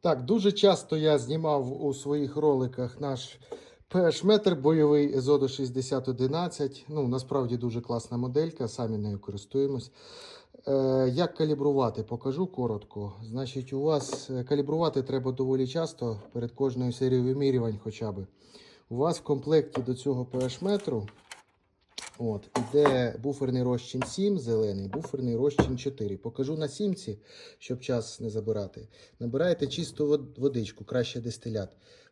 Так, дуже часто я знімав у своїх роликах наш PH-метр бойовий Езодо 6011. Ну, насправді дуже класна моделька, самі нею користуємось. Е, як калібрувати? Покажу коротко. Значить, у вас е, калібрувати треба доволі часто перед кожною серією вимірювань хоча б. У вас в комплекті до цього PH-метру От, іде буферний розчин 7 зелений, буферний розчин 4. Покажу на сімці, щоб час не забирати. Набираєте чисту водичку, краще дистилят.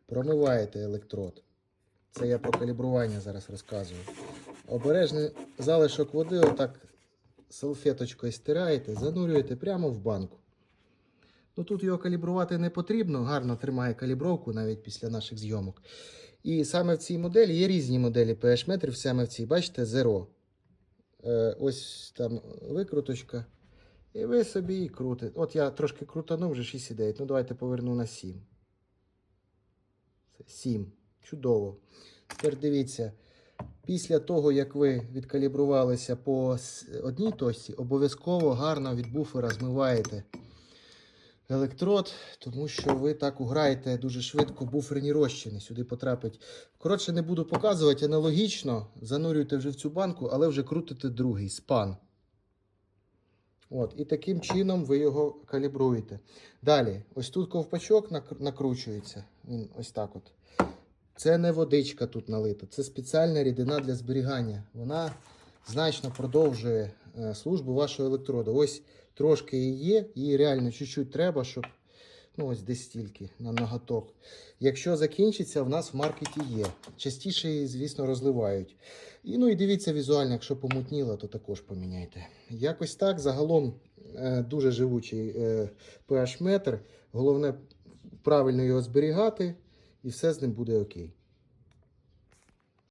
Промиваєте електрод. Це я про калібрування зараз розказую. Обережний залишок води, отак салфеточкою стираєте, занурюєте прямо в банку. Ну тут його калібрувати не потрібно, гарно тримає калібровку навіть після наших зйомок. І саме в цій моделі є різні моделі PH-метрів, саме в цій, бачите, Zero. Е, ось там викруточка. І ви собі її крутите. От я трошки крутанув, вже 6,9. Ну давайте поверну на 7. Це 7. Чудово. Тепер дивіться. Після того, як ви відкалібрувалися по одній точці, обов'язково гарно від буфера змиваєте електрод, тому що ви так уграєте дуже швидко буферні розчини. Сюди потрапить. Коротше, не буду показувати аналогічно. Занурюйте вже в цю банку, але вже крутите другий спан. От, і таким чином ви його калібруєте. Далі, ось тут ковпачок накручується. Він ось так от. Це не водичка тут налита, це спеціальна рідина для зберігання. Вона значно продовжує службу вашого електроду. Ось трошки її є, її реально чуть-чуть треба, щоб. Ну, ось десь стільки на ноготок. Якщо закінчиться, в нас в маркеті є. Частіше її, звісно, розливають. І ну і дивіться візуально, якщо помутніло, то також поміняйте. Якось так. Загалом е, дуже живучий е, pH-метр. Головне правильно його зберігати, і все з ним буде окей.